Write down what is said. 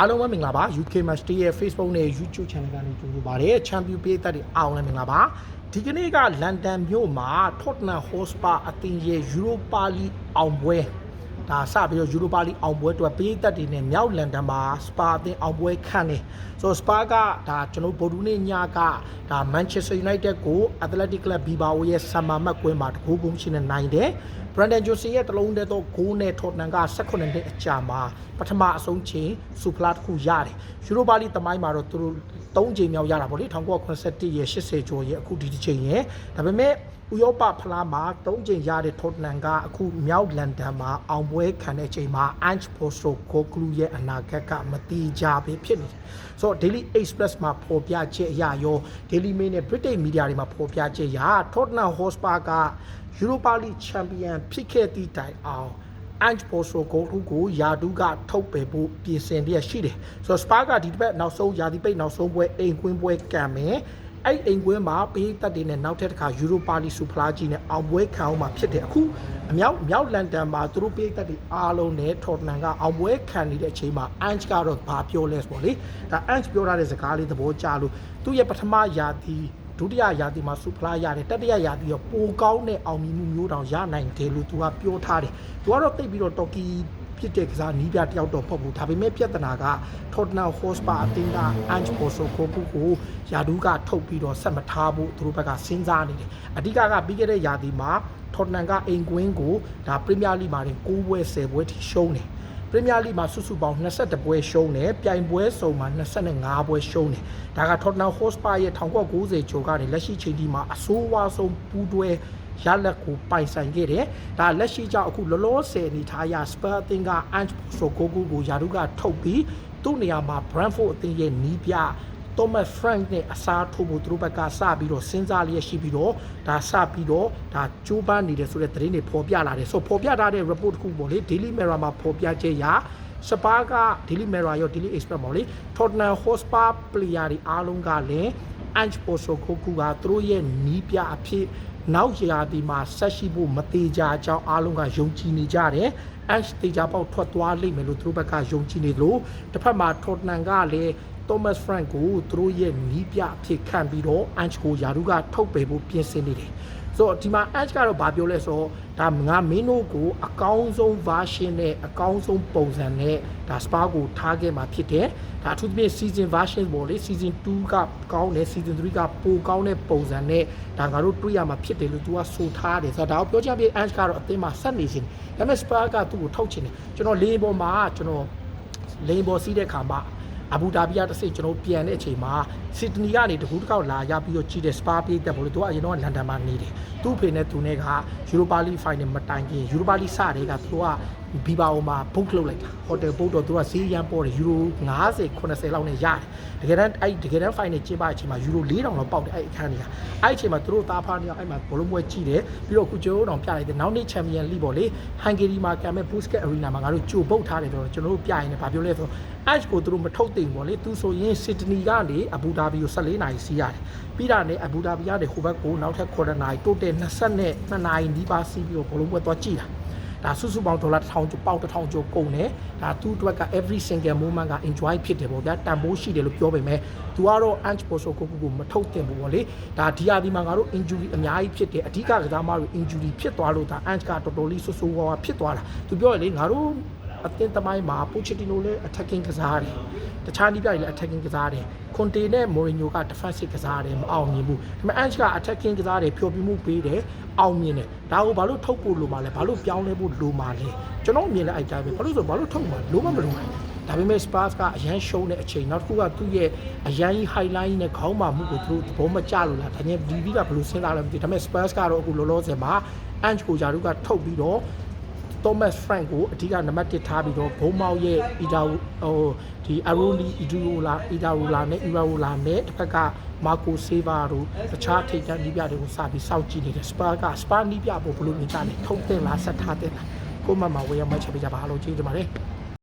အားလုံးပဲမင်္ဂလာပါ UK Match Day ရဲ့ Facebook နဲ့ YouTube Channel ကနေကြိုဆိုပါရစေ။ Champion ပြည်သက်တွေအားလုံးလည်းမင်္ဂလာပါ။ဒီကနေ့ကလန်ဒန်မြို့မှာ Tottenham Hotspur အသင်းရဲ့ Europa League အောင်ပွဲဒါစပြီးတော့ Europa League အောင်ပွဲအတွက်ပြည်သက်တွေနဲ့မြောက်လန်ဒန်မှာ Spa အသင်းအောင်ပွဲခံနေ။ဆိုတော့ Spa ကဒါကျွန်တော်ဗိုလ်တူးနေ့ညကဒါ Manchester United ကို Athletic Club Bilbao ရဲ့ဆမ်မာမတ်ကွင်းမှာတကူကုန်းရှိနေနိုင်တယ်။ Brandon Johnson ရဲ့တလုံးတည်းသောဂိုးနဲ့ Tottenham က18နှစ်အကြာမှာပထမအဆုံးချိန်စူဖလာတစ်ခုရတယ်။ Europa League တမိုင်းမှာတော့သူတို့3ချိန်မြောက်ရတာပေါ့လေ1981ရဲ့80ကျော်ရဲ့အခုဒီတစ်ချိန်ရဲ့ဒါပေမဲ့ဥရောပဖလားမှာ3ချိန်ရတဲ့ Tottenham ကအခုမြောက်လန်ဒန်မှာအောင်ပွဲခံတဲ့အချိန်မှာ Ange Postecoglou ရဲ့အနာဂတ်ကမတိကြပဲဖြစ်နေတယ်။ဆိုတော့ Daily Express မှာဖော်ပြချက်အရရော Daily Mail နဲ့ British Media တွေမှာဖော်ပြချက်အရ Tottenham Hotspur က Europa League Champion ဖြစ်ခဲ့သည့်တိုင်အောင် Ange Postecoglou ကိုယာဒူးကထုတ်ပယ်ဖို့ပြင်ဆင်ရရှိတယ်။ဆိုတော့ Spa ကဒီတစ်ပတ်နောက်ဆုံးယာဒီပိတ်နောက်ဆုံးပွဲအိမ်ကွင်းပွဲကံမယ်။ အဲ့အိမ်ကွင်းမှာပေးသက်တွေနဲ့နောက်ထပ်တစ်ခါ Europa League စူဖလားကြီးနဲ့အောင်ပွဲခံအောင်မှာဖြစ်တယ်။အခုအမြောက်မြောက်လန်ဒန်မှာသူတို့ပေးသက်တွေအားလုံးနဲ့ Tottenham ကအောင်ပွဲခံနေတဲ့အချိန်မှာ Ange ကတော့ဘာပြောလဲဆိုပေါ့လေ။ဒါ Ange ပြောထားတဲ့စကားလေးသဘောကျလို့သူ့ရဲ့ပထမယာတီဒုတိယရာသီမှာစူဖလားရတယ်တတိယရာသီရောပိုကောင်းတဲ့အောင်မြင်မှုမျိုးတောင်ရနိုင်တယ်လို့သူကပြောထားတယ်။သူကတော့တိတ်ပြီးတော့တော်ကီ ဖြစ်တဲ့ကစားနီးပြတယောက်တော့ပေါ့ဘူးဒါပေမဲ့ပြဿနာက Tottenham Hotspur အသင်းက Ange Postecoglou ကိုယာဒူးကထုတ်ပြီးတော့ဆက်မထားဖို့သူတို့ဘက်ကစဉ်းစားနေတယ်။အဓိကကပြီးခဲ့တဲ့ရာသီမှာ Tottenham ကအိမ်ကွင်းကိုဒါ Premier League မှာတင်6ပွဲ10ပွဲထိရှုံးတယ်။ပရီးမီးယားလိမှာစုစုပေါင်း22ပွဲရှုံးတယ်ပြိုင်ပွဲစုံမှာ25ပွဲရှုံးတယ်ဒါက Tottenham Hotspur ရဲ့1990ကျော်ကနေလက်ရှိချိန်ဒီမှာအဆိုးဝါးဆုံးပူးတွဲ ရလက်ကိုပိုင်ဆိုင်ခဲ့တယ်ဒါလက်ရှိကြောင့်အခုလောလောဆယ်အနေထားရ Spurs အသင်းက Ange Postecoglou ကိုယာရုကထုတ်ပြီးသူ့နေရာမှာ Brentford အသင်းရဲ့နီးပြ Thomas Frank နဲ့အစားထိုးဖို့သူတို့ဘက်ကစပြီးတော့စဉ်းစားလျက်ရှိပြီးတော့ဒါစပြီးတော့ဒါကြိုးပမ်းနေတယ်ဆိုတဲ့သတင်းတွေဖော်ပြလာတယ်ဆိုဖော်ပြထားတဲ့ report တစ်ခုပေါ့လေ Daily Mirror မှာဖော်ပြချက်ရာစပါးက Daily Mirror ရော Daily Express ပေါ့လေ Tottenham Hotspur player တွေအားလုံးကလည်း Ange Postecoglou ကသူတို့ရဲ့နီးပြအဖြစ်နောက်ရာသီမှာဆက်ရှိဖို့မသေးကြအကြောင်းအားလုံးကယုံကြည်နေကြတယ်။ Ange တေချာပေါက်ထွက်သွားလိမ့်မယ်လို့သူတို့ဘက်ကယုံကြည်နေလို့တစ်ဖက်မှာ Tottenham ကလည်း Thomas Frank ကိုသူတို့ရဲ့နီးပြအဖြစ်ခံပြီးတော့ Ange ကိုယာရုကထုတ်ပယ်ဖို့ပြင်ဆင်နေတယ်။ ဆိုတော့ဒီမှာ Ange ကတော့ဘာပြောလဲဆိုတော့ဒါငါမင်းတို့ကိုအကောင်းဆုံး version နဲ့အကောင်းဆုံးပုံစံနဲ့ဒါ Spa ကိုထားခဲ့မှာဖြစ်တယ်။ဒါအထူးသဖြင့် season version ပေါ့လေ season 2ကကောင်းတယ် season 3ကပိုကောင်းတဲ့ပုံစံနဲ့ဒါငါတို့တွေ့ရမှာဖြစ်တယ်လို့သူကဆိုထားတယ်ဆိုတော့ဒါကိုပြောချင်ပြ Ange ကတော့အသင်းမှာဆက်နေရှင်ဒါပေမဲ့ Spa ကသူ့ကိုထုတ်ချင်တယ်ကျွန်တော်လေးပေါ်မှာကျွန်တော်လိန်ပေါ်စီးတဲ့ခါမှာ အဘူဒါဘီကတစ်စိတ်ကျွန်တော်ပြန်တဲ့အချိန်မှာစစ်ဒနီကနေတကူတစ်ခေါက်လာရပြီးတော့ကြီးတဲ့စပါပြေးတက်ဖို့လို့သူကအရင်တော့လန်ဒန်မှာနေတယ်သူ့အဖေနဲ့သူနဲ့ကယူရိုပါလီဖိုင်နယ်မတိုင်ခင်ယူရိုပါလီစတဲ့ကသူကဘီဘာအိုမှာဘုတ်လုပ်လိုက်တာဟိုတယ်ဘုတ်တော့သူကဈေးရမ်းပေါ်တယ်ယူရို90 80လောက်နဲ့ရတယ်တကယ်တမ်းအဲ့တကယ်တမ်းဖိုင်နယ်ကျင်းပအချိန်မှာယူရို4000လောက်ပေါက်တယ်အဲ့အခန်းကြီးကအဲ့အချိန်မှာသူတို့သားဖားနေအောင်အဲ့မှာဘောလုံးပွဲကြည့်တယ်ပြီးတော့ခုကျိုးတော်ပြလိုက်တယ်နောက်နေ့ချန်ပီယံလိပေါ့လေဟန်ဂေရီမှာကံမဲ့ဘူစကက်အရီနာမှာငါတို့ကြိုပုတ်ထားတယ်တော့ကျွန်တော်တို့ပြရင်လည်းဗာပြောလဲဆို Ash ကိုသူတို့မထုတ်သိမ်ပေါ့လေသူဆိုရင်စစ်ဒနီကနေအဘူဒါဘီကို14နာရီစီးရတယ်ပြီးတာနဲ့အဘူဒါဘီကနေဟိုဘက်ကိုနောက်ထပ်9နာရီတိုးတယ်20နဲ့2နာရီနီးပါးစီးပြီးတော့ဘောလုံးပွဲသွားကြည့်တာ ဒါစုစုပေါင်းဒေါ်လာ1000ကျော်ပေါက်1000ကျော်ကုန်တယ်ဒါသူ့အတွက်က every single moment က enjoy ဖြစ်တယ်ပေါ့ဗျာတန်ဖိုးရှိတယ်လို့ပြောပေမဲ့သူကတော့ Ange Postecoglou ကိုမထုတ်တင်ဘူးပေါ့လေဒါဒီဟာဒီမှာငါတို့ injury အများကြီးဖြစ်တယ်အဓိကကစားမတွေ injury ဖြစ်သွားလို့ဒါ Ange ကတော်တော်လေးဆူဆူဝါဝါဖြစ်သွားတာသူပြောရလေငါတို့ အသင်းသမိုင်းမှာပိုချတီနိုလည်း attacking ကစားတယ်တခြားနီးပြတွေလည်း attacking ကစားတယ်ခွန်တေနဲ့မိုရီညိုက defensive ကစားတယ်မအောင်မြင်ဘူးဒါပေမဲ့ Ange က attacking ကစားတယ်ဖြောပြမှုပေးတယ်အောင်မြင်တယ်ဒါကိုဘာလို့ထုတ်ဖို့လိုမှလဲဘာလို့ပြောင်းလဲဖို့လိုမှလဲကျွန်တော်အမြင်လည်းအဲ့တိုင်းပဲဘာလို့ဆိုဘာလို့ထုတ်မှလိုမှမလိုမှဒါပေမဲ့ Spurs ကအရန်ရှုံးတဲ့အချိန်နောက်တစ်ခုကသူ့ရဲ့အရန်ကြီး highlight နဲ့ခေါင်းမာမှုကိုသူတို့သဘောမကျလို့လားဒါည DV ကဘယ်လိုစဉ်းစားလဲမသိဘူးဒါပေမဲ့ Spurs ကတော့အခုလောလောဆယ်မှာ Ange ကိုဂျာရုကထုတ်ပြီးတော့ Thomas Frank ကိုအဓိကနံပါတ်1ထားပြီးတော့ဘုံမောက်ရဲ့အီဒါဟိုဒီ Aroni Idola Idarola နဲ့ Irarola နဲ့တစ်ဖက်က Marco Silva တို့တခြားထိပ်တန်းနီးပြတွေကိုစပြီးစောင့်ကြည့်နေတယ် Spur က Spur နီးပြဖို့ဘလို့မြင်ကြလဲထုံးတင်လားဆက်ထားတင်လားကိုမမဝေးရမှချက်ပေးကြပါလို့ကျေးဇူးတင်ပါတယ်